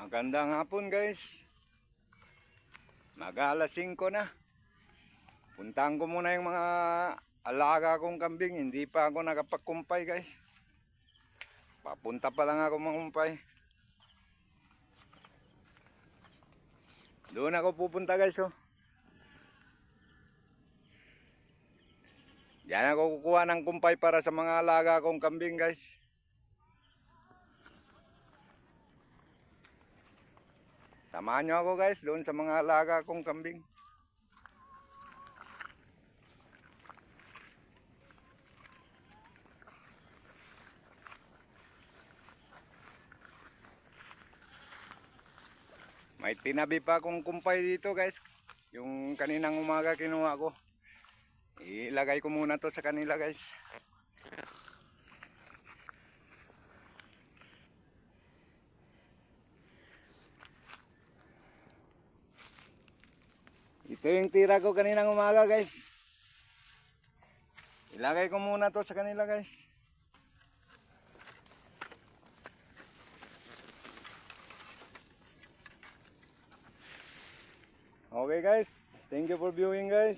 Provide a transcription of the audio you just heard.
Magandang hapon guys. Mag-alas 5 na. Puntahan ko muna yung mga alaga kong kambing. Hindi pa ako nakapagkumpay guys. Papunta pa lang ako mangumpay. Doon ako pupunta guys oh. Diyan ako kukuha ng kumpay para sa mga alaga kong kambing guys. Samahan nyo ako guys doon sa mga alaga kong kambing. May tinabi pa akong kumpay dito guys. Yung kaninang umaga kinuha ko. Ilagay ko muna to sa kanila guys. Ito yung tira ko kaninang umaga guys. Ilagay ko muna to sa kanila guys. Okay guys. Thank you for viewing guys.